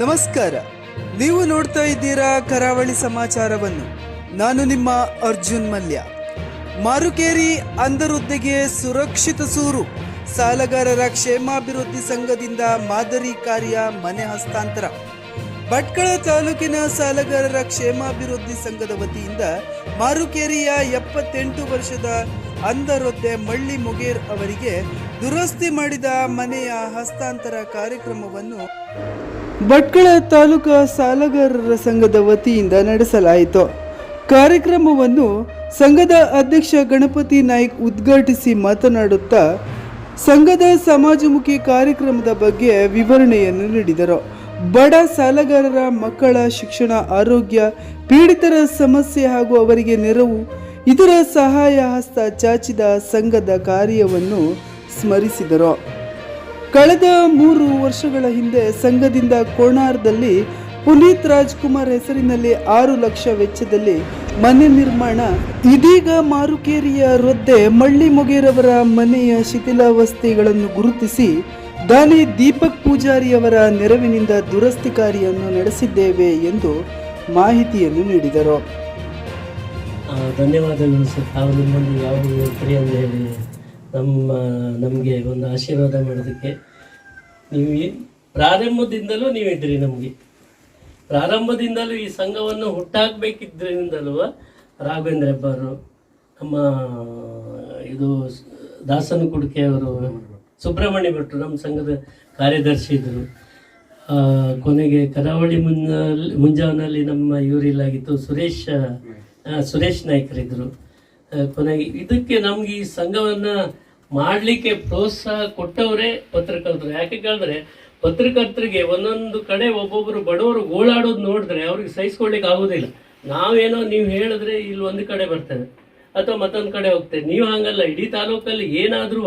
ನಮಸ್ಕಾರ. ನೀವು ನೋಡ್ತಾ ಇದ್ದೀರಾ ಕರಾವಳಿ ಸಮಾಚಾರವನ್ನು. ನಾನು ನಿಮ್ಮ ಅರ್ಜುನ್ ಮಲ್ಯ. ಮಾರುಕೇರಿ ಅಂಧವೃದ್ಧಿಗೆ ಸುರಕ್ಷಿತ ಸೂರು. ಸಾಲಗಾರರ ಕ್ಷೇಮಾಭಿವೃದ್ಧಿ ಸಂಘದಿಂದ ಮಾದರಿ ಕಾರ್ಯ ಮನೆ ಹಸ್ತಾಂತರ. ಭಟ್ಕಳ ತಾಲೂಕಿನ ಸಾಲಗಾರರ ಕ್ಷೇಮಾಭಿವೃದ್ಧಿ ಸಂಘದ ವತಿಯಿಂದ ಮಾರುಕೇರಿಯ ಎಪ್ಪತ್ತೆಂಟು ವರ್ಷದ ಅಂಧರೊದ್ದೆ ಮಳ್ಳಿ ಮುಗೇರ್ ಅವರಿಗೆ ದುರಸ್ತಿ ಮಾಡಿದ ಮನೆಯ ಹಸ್ತಾಂತರ ಕಾರ್ಯಕ್ರಮವನ್ನು ಭಟ್ಕಳ ತಾಲೂಕಾ ಸಾಲಗಾರರ ಸಂಘದ ವತಿಯಿಂದ ನಡೆಸಲಾಯಿತು. ಕಾರ್ಯಕ್ರಮವನ್ನು ಸಂಘದ ಅಧ್ಯಕ್ಷ ಗಣಪತಿ ನಾಯ್ಕ್ ಉದ್ಘಾಟಿಸಿ ಮಾತನಾಡುತ್ತಾ ಸಂಘದ ಸಮಾಜಮುಖಿ ಕಾರ್ಯಕ್ರಮದ ಬಗ್ಗೆ ವಿವರಣೆಯನ್ನು ನೀಡಿದರು. ಬಡ ಸಾಲಗಾರರ ಮಕ್ಕಳ ಶಿಕ್ಷಣ, ಆರೋಗ್ಯ, ಪೀಡಿತರ ಸಮಸ್ಯೆ ಹಾಗೂ ಅವರಿಗೆ ನೆರವು, ಇದರ ಸಹಾಯ ಹಸ್ತ ಚಾಚಿದ ಸಂಘದ ಕಾರ್ಯವನ್ನು ಸ್ಮರಿಸಿದರು. ಕಳೆದ ಮೂರು ವರ್ಷಗಳ ಹಿಂದೆ ಸಂಘದಿಂದ ಕೋಣಾರ್ದಲ್ಲಿ ಪುನೀತ್ ರಾಜ್ಕುಮಾರ್ ಹೆಸರಿನಲ್ಲಿ ಆರು ಲಕ್ಷ ವೆಚ್ಚದಲ್ಲಿ ಮನೆ ನಿರ್ಮಾಣ, ಇದೀಗ ಮಾರುಕೇರಿಯ ರೊದ್ದೆ ಮಳ್ಳಿ ಮೊಗೇರವರ ಮನೆಯ ಶಿಥಿಲಾವಸ್ಥೆಗಳನ್ನು ಗುರುತಿಸಿ ದಾನಿ ದೀಪಕ್ ಪೂಜಾರಿಯವರ ನೆರವಿನಿಂದ ದುರಸ್ತಿ ಕಾರ್ಯವನ್ನು ನಡೆಸಿದ್ದೇವೆ ಎಂದು ಮಾಹಿತಿಯನ್ನು ನೀಡಿದರು. ಧನ್ಯವಾದಗಳು ಸರ್. ತಾವು ನಿಮ್ಮನ್ನು ಯಾವುದು ಹೇಳಿ. ನಮ್ಮ, ನಮಗೆ ಒಂದು ಆಶೀರ್ವಾದ ಮಾಡೋದಕ್ಕೆ ನೀವು ಪ್ರಾರಂಭದಿಂದಲೂ ನೀವಿದ್ರಿ ನಮಗೆ. ಪ್ರಾರಂಭದಿಂದಲೂ ಈ ಸಂಘವನ್ನು ಹುಟ್ಟಾಕಬೇಕಿದ್ದರಿಂದಲೂ ರಾಘವೇಂದ್ರ ನಮ್ಮ, ಇದು ದಾಸನ ಕುಡಿಕೆ ಅವರು ಸುಬ್ರಹ್ಮಣ್ಯ ಭಟ್ರು ನಮ್ಮ ಸಂಘದ ಕಾರ್ಯದರ್ಶಿ ಇದ್ದರು. ಕೊನೆಗೆ ಕರಾವಳಿ ಮುನ್ನಲ್ಲಿ ಮುಂಜಾವನಲ್ಲಿ ನಮ್ಮ ಇವರಿಲ್ಲಾಗಿತ್ತು ಸುರೇಶ್ ಸುರೇಶ್ ನಾಯ್ಕರಿದ್ದರು. ಕೊನೆಗೆ ಇದಕ್ಕೆ ನಮ್ಗೆ ಈ ಸಂಘವನ್ನ ಮಾಡಲಿಕ್ಕೆ ಪ್ರೋತ್ಸಾಹ ಕೊಟ್ಟವರೇ ಪತ್ರಕರ್ತರು. ಯಾಕೆ ಕೇಳಿದ್ರೆ ಪತ್ರಕರ್ತರಿಗೆ ಒಂದೊಂದು ಕಡೆ ಒಬ್ಬೊಬ್ಬರು ಬಡವರು ಗೋಳಾಡೋದು ನೋಡಿದ್ರೆ ಅವ್ರಿಗೆ ಸಹಿಸ್ಕೊಳ್ಳಿಕ್ಕೆ ಆಗೋದಿಲ್ಲ. ನಾವೇನೋ ನೀವು ಹೇಳಿದ್ರೆ ಇಲ್ಲಿ ಒಂದು ಕಡೆ ಬರ್ತೇವೆ ಅಥವಾ ಮತ್ತೊಂದು ಕಡೆ ಹೋಗ್ತೇವೆ. ನೀವು ಹಂಗಲ್ಲ, ಇಡೀ ತಾಲೂಕಲ್ಲಿ ಏನಾದ್ರೂ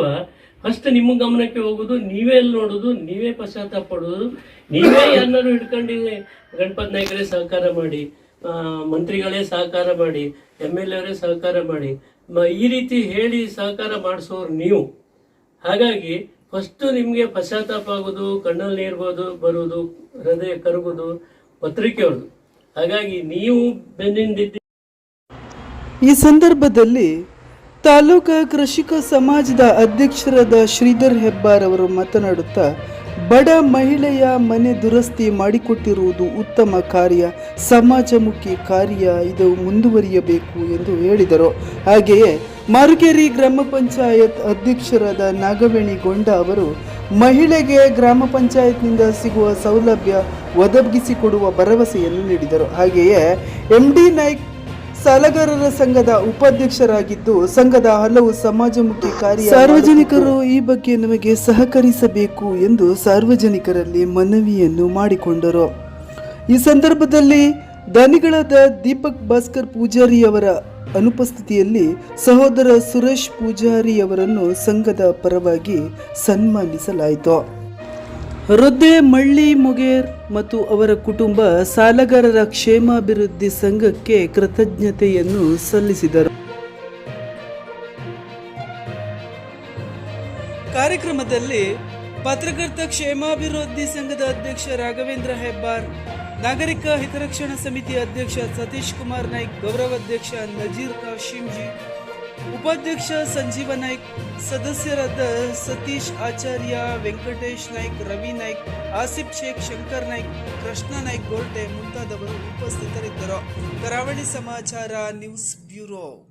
ಫಸ್ಟ್ ನಿಮ್ಮ ಗಮನಕ್ಕೆ ಹೋಗುದು, ನೀವೇ ಅಲ್ಲಿ ನೋಡುದು, ನೀವೇ ಪಶ್ಚಾತ್ತಾಪ ಪಡೋದು, ನೀವೇ ಎಲ್ಲರೂ ಹಿಡ್ಕೊಂಡು ಗಣಪತ್ ನಾಯಕರೇ ಸಹಕಾರ ಮಾಡಿ. ಮಂತ್ರಿಗಳೇ ಸಹಕಾರ ಮಾಡಿ ಎಂ ಎಲ್ ಅವರೇ ಸಹಕಾರ ಮಾಡಿ ಈ ರೀತಿ ಹೇಳಿ ಸಹಕಾರ ಮಾಡಿಸೋರು ನೀವು. ಹಾಗಾಗಿ ಫಸ್ಟ್ ನಿಮಗೆ ಪಶ್ಚಾತ್ತಾಪ ಆಗೋದು, ಕಣ್ಣಲ್ಲಿ ನೀರ್ಬೋದು ಬರೋದು ಹೃದಯ ಕರಗೋದು ಪತ್ರಿಕೆಯವ್ರದ್ದು ಹಾಗಾಗಿ ನೀವು ಬೆನ್ನಿಂದಿದ್ದೀರಿ. ಈ ಸಂದರ್ಭದಲ್ಲಿ ತಾಲೂಕಾ ಕೃಷಿಕ ಸಮಾಜದ ಅಧ್ಯಕ್ಷರಾದ ಶ್ರೀಧರ್ ಹೆಬ್ಬಾರ್ ಅವರು ಮಾತನಾಡುತ್ತಾ ಬಡ ಮಹಿಳೆಯ ಮನೆ ದುರಸ್ತಿ ಮಾಡಿಕೊಟ್ಟಿರುವುದು ಉತ್ತಮ ಕಾರ್ಯ, ಸಮಾಜಮುಖಿ ಕಾರ್ಯ, ಇದು ಮುಂದುವರಿಯಬೇಕು ಎಂದು ಹೇಳಿದರು. ಹಾಗೆಯೇ ಮಾರುಕೇರಿ ಗ್ರಾಮ ಪಂಚಾಯತ್ ಅಧ್ಯಕ್ಷರಾದ ನಾಗವೇಣಿಗೊಂಡ ಅವರು, ಮಹಿಳೆಗೆ ಗ್ರಾಮ ಪಂಚಾಯತ್ನಿಂದ ಸಿಗುವ ಸೌಲಭ್ಯ ಒದಗಿಸಿಕೊಡುವ ಭರವಸೆಯನ್ನು ನೀಡಿದರು. ಹಾಗೆಯೇ ಎಂ ಡಿ ನಾಯ್ಕ್ ಸಾಲಗಾರರ ಸಂಘದ ಉಪಾಧ್ಯಕ್ಷರಾಗಿದ್ದು, ಸಂಘದ ಹಲವು ಸಮಾಜಮುಖಿ ಕಾರ್ಯ ಸಾರ್ವಜನಿಕರು ಈ ಬಗ್ಗೆ ನಮಗೆ ಸಹಕರಿಸಬೇಕು ಎಂದು ಸಾರ್ವಜನಿಕರಲ್ಲಿ ಮನವಿಯನ್ನು ಮಾಡಿಕೊಂಡರು. ಈ ಸಂದರ್ಭದಲ್ಲಿ ದಾನಿಗಳಾದ ದೀಪಕ್ ಭಾಸ್ಕರ್ ಪೂಜಾರಿ ಅವರ ಅನುಪಸ್ಥಿತಿಯಲ್ಲಿ ಸಹೋದರ ಸುರೇಶ್ ಪೂಜಾರಿ ಅವರನ್ನು ಸಂಘದ ಪರವಾಗಿ ಸನ್ಮಾನಿಸಲಾಯಿತು. ವೃದ್ಧೆ ಮಳ್ಳಿ ಮುಗೇರ್ ಮತ್ತು ಅವರ ಕುಟುಂಬ ಸಾಲಗಾರರ ಕ್ಷೇಮಾಭಿವೃದ್ಧಿ ಸಂಘಕ್ಕೆ ಕೃತಜ್ಞತೆಯನ್ನು ಸಲ್ಲಿಸಿದರು. ಕಾರ್ಯಕ್ರಮದಲ್ಲಿ ಪತ್ರಕರ್ತ ಕ್ಷೇಮಾಭಿವೃದ್ಧಿ ಸಂಘದ ಅಧ್ಯಕ್ಷ ರಾಘವೇಂದ್ರ ಹೆಬ್ಬಾರ್, ನಾಗರಿಕ ಹಿತರಕ್ಷಣಾ ಸಮಿತಿ ಅಧ್ಯಕ್ಷ ಸತೀಶ್ ಕುಮಾರ್ ನಾಯ್ಕ್, ಗೌರವಾಧ್ಯಕ್ಷ ನಜೀರ್ ಕಾಶಿಂಜಿ ಉಪಾಧ್ಯಕ್ಷ ಸಂಜೀವ ನಾಯ್ಕ್, ಸದಸ್ಯರಾದ ಸತೀಶ್ ಆಚಾರ್ಯ, ವೆಂಕಟೇಶ್ ನಾಯ್ಕ್, ರವಿ ನಾಯ್ಕ್, ಆಸಿಫ್ ಶೇಖ್, ಶಂಕರ್ ನಾಯ್ಕ್, ಕೃಷ್ಣ ನಾಯ್ಕ್ ಗೋಲ್ಟೆ ಮುಂತಾದವರು ಉಪಸ್ಥಿತರಿದ್ದರು. ಕರಾವಳಿ ಸಮಾಚಾರ ನ್ಯೂಸ್ ಬ್ಯೂರೋ.